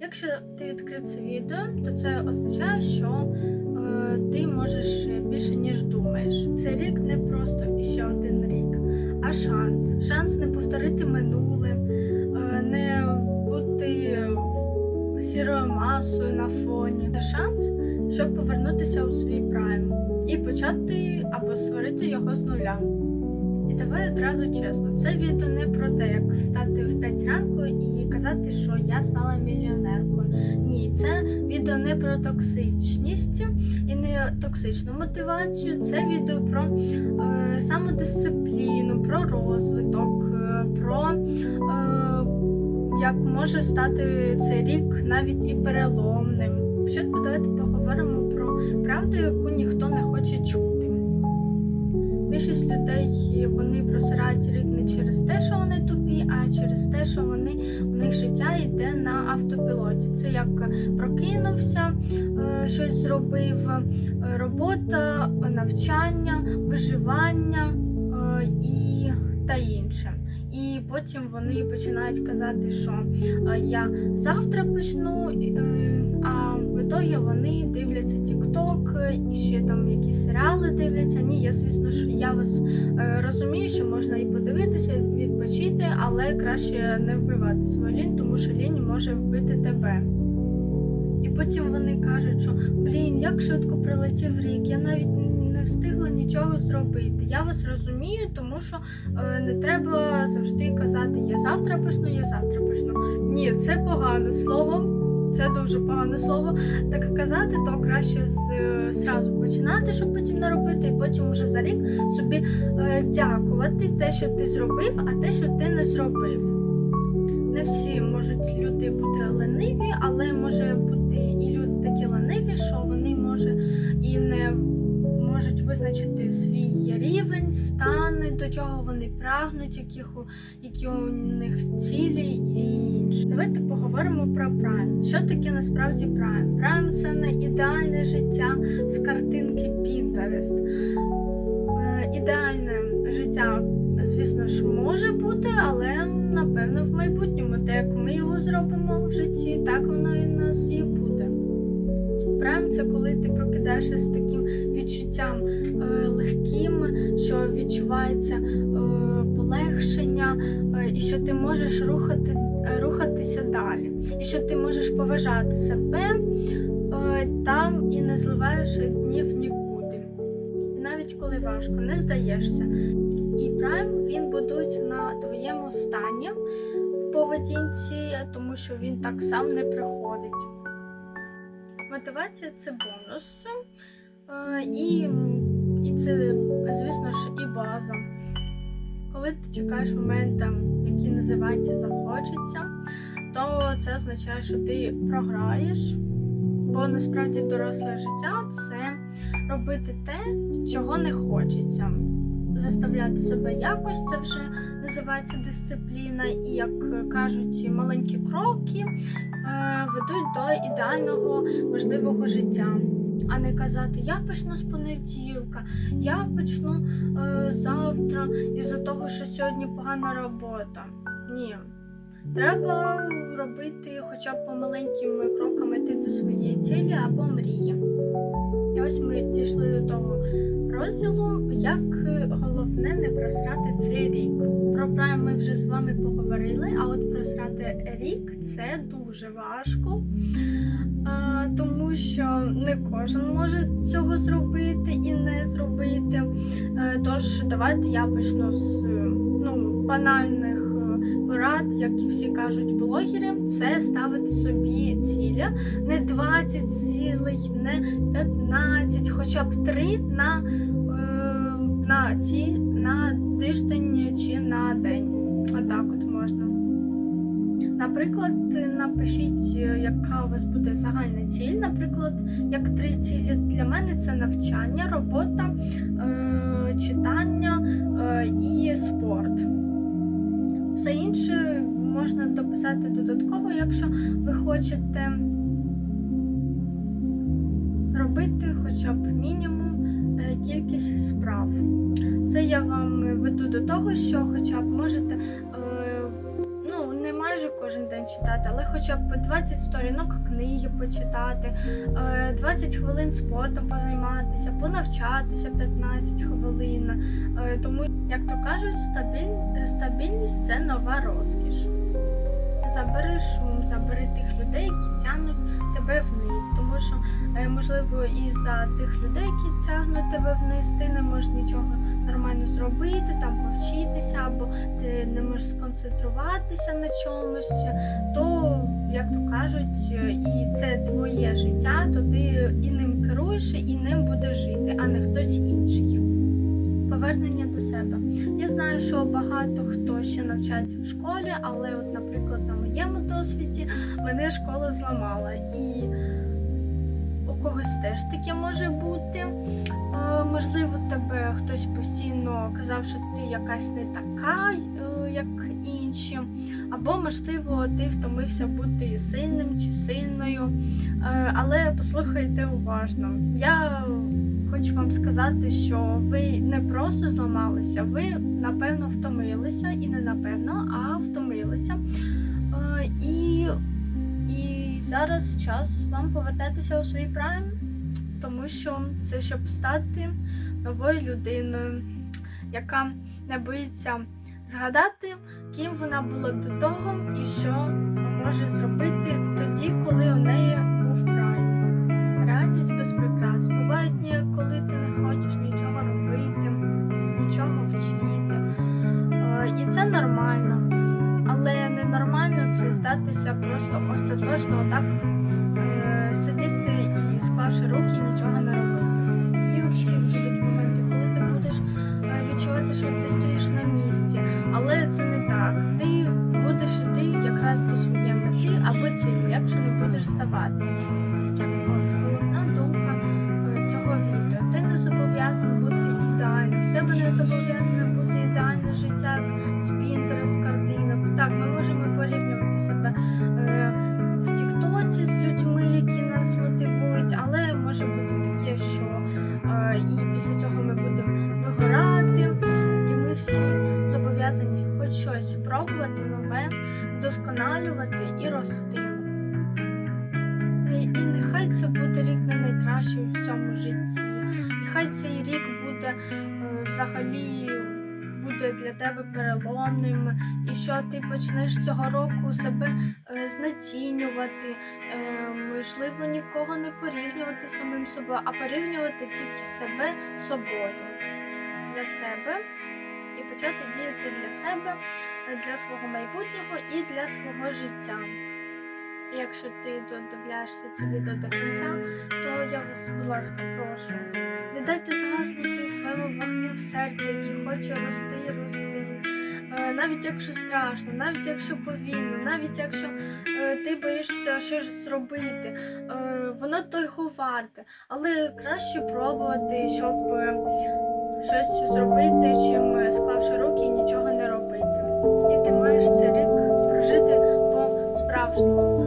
Якщо ти відкрив це відео, то це означає, що е, ти можеш більше ніж думаєш. Цей рік не просто іще один рік, а шанс. Шанс не повторити минуле, е, не бути сірою масою на фоні. Це шанс, щоб повернутися у свій прайм і почати або створити його з нуля. Давай одразу чесно, це відео не про те, як встати в 5 ранку і казати, що я стала мільйонеркою. Ні, це відео не про токсичність і не токсичну мотивацію. Це відео про е, самодисципліну, про розвиток, е, про е, як може стати цей рік навіть і переломним. Спочатку давайте поговоримо про правду, яку ніхто не хоче чути. Більшість людей просирають рік не через те, що вони тупі, а через те, що вони у них життя йде на автопілоті. Це як прокинувся, е, щось зробив, е, робота, навчання, виживання е, і та інше. І потім вони починають казати, що я завтра почну, е, а в ітогі вони дивляться TikTok і ще там якісь серіали дивляться. Ні, я звісно ж я вас е, розумію, що можна і подивитися, відпочити, але краще не вбивати свою лінь, тому що лінь може вбити тебе. І потім вони кажуть, що блін, як швидко прилетів рік, я навіть не встигла нічого зробити. Я вас розумію, тому що е, не треба завжди казати Я завтра почну, я завтра почну. Ні, це погане слово. Це дуже погане слово. Так казати, то краще з, е, зразу починати, щоб потім не робити, і потім вже за рік собі е, дякувати те, що ти зробив, а те, що ти не зробив. Не всі можуть люди бути лениві, але може бути і люди такі лениві, що вони може і не можуть визначити свій рівень, стани, до чого вони прагнуть, яких які у них цілі і інше. Давайте поговоримо про прайм. Що таке насправді прайм? Прайм це не ідеальне життя з картинки Pinterest. Е, Ідеальне життя, звісно ж, може бути, але напевно в майбутньому, те, як ми його зробимо в житті, так воно і нас і. Прайм це коли ти прокидаєшся з таким відчуттям е, легким, що відчувається е, полегшення, е, і що ти можеш рухати, е, рухатися далі, і що ти можеш поважати себе е, та і не зливаєш днів нікуди. І навіть коли важко, не здаєшся. І прайм він будується на твоєму стані в поведінці, тому що він так сам не приходить. Мотивація це бонус, і, і це, звісно ж, і база. Коли ти чекаєш моменту, який називається захочеться, то це означає, що ти програєш, бо насправді доросле життя це робити те, чого не хочеться. Заставляти себе якось, це вже називається дисципліна, і як кажуть, маленькі кроки ведуть до ідеального можливого життя. А не казати, я почну з понеділка, я почну е, завтра із-за того, що сьогодні погана робота. Ні. Треба робити хоча б помаленькими кроками йти до своєї цілі або мрії. І ось ми дійшли до того розділу, як е, головне Про ми вже з вами поговорили, а от просрати рік це дуже важко, тому що не кожен може цього зробити і не зробити. Е, Тож давайте я почну з ну, банальних е, порад, як і всі кажуть блогери, це ставити собі цілі. Не 20 цілей, не 15, хоча б 3 на, е, на ці на тиждень чи на день. Отак от можна. Наприклад, напишіть, е, яка у вас буде загальна ціль. Наприклад, як три цілі для мене це навчання, робота, е, читання е, і спорт. Все інше можна дописати додатково, якщо ви хочете робити хоча б мінімум кількість справ. Це я вам веду до того, що хоча б можете, е, ну не майже кожен день читати, але хоча б 20 сторінок книги почитати, е, 20 хвилин спортом позайматися, понавчатися 15 хвилин. Е, Тому, як то кажуть, стабіль... стабільність це нова розкіш. Забери шум, забери тих людей, які тягнуть тебе вниз. Що, е, можливо, і за цих людей, які тягнуть тебе вниз, ти не можеш нічого нормально зробити, там повчитися, або ти не можеш сконцентруватися на чомусь, то, як то кажуть, е, і це твоє життя, то ти і ним керуєш, і ним будеш жити, а не хтось інший. Повернення до себе. Я знаю, що багато хто ще навчається в школі, але, от, наприклад, на моєму досвіді мене школа зламала. І когось теж таке може бути. Е, можливо, тебе хтось постійно казав, що ти якась не така, е, як інші. Або, можливо, ти втомився бути сильним чи сильною. Е, але послухайте уважно. Я хочу вам сказати, що ви не просто зламалися, ви напевно втомилися, і не напевно, а втомилися. І, і зараз час вам повертатися у свій прайм, тому що це щоб стати новою людиною, яка не боїться згадати, ким вона була до того і що може зробити тоді, коли у неї був прайм. Реальність без прикрас. Бувають дні, коли ти не хочеш нічого робити, нічого вчити. Здатися просто остаточно отак е, сидіти і склавши руки, нічого не робити. Це буде рік не найкращий в цьому житті. Нехай цей рік буде е, взагалі буде для тебе переломним, і що ти почнеш цього року себе е, знецінювати, е, можливо, нікого не порівнювати самим собою, а порівнювати тільки себе з собою для себе і почати діяти для себе, для свого майбутнього і для свого життя. Якщо ти додивляєшся це відео до кінця, то я вас, будь ласка, прошу, не дайте згаснути своєму вогню в серці, який хоче рости і рости. Е, Навіть якщо страшно, навіть якщо повільно, навіть якщо е, ти боїшся щось зробити, е, воно того варте. Але краще пробувати, щоб щось зробити, чим склавши руки і нічого не робити. І ти маєш цей рік прожити по-справжньому.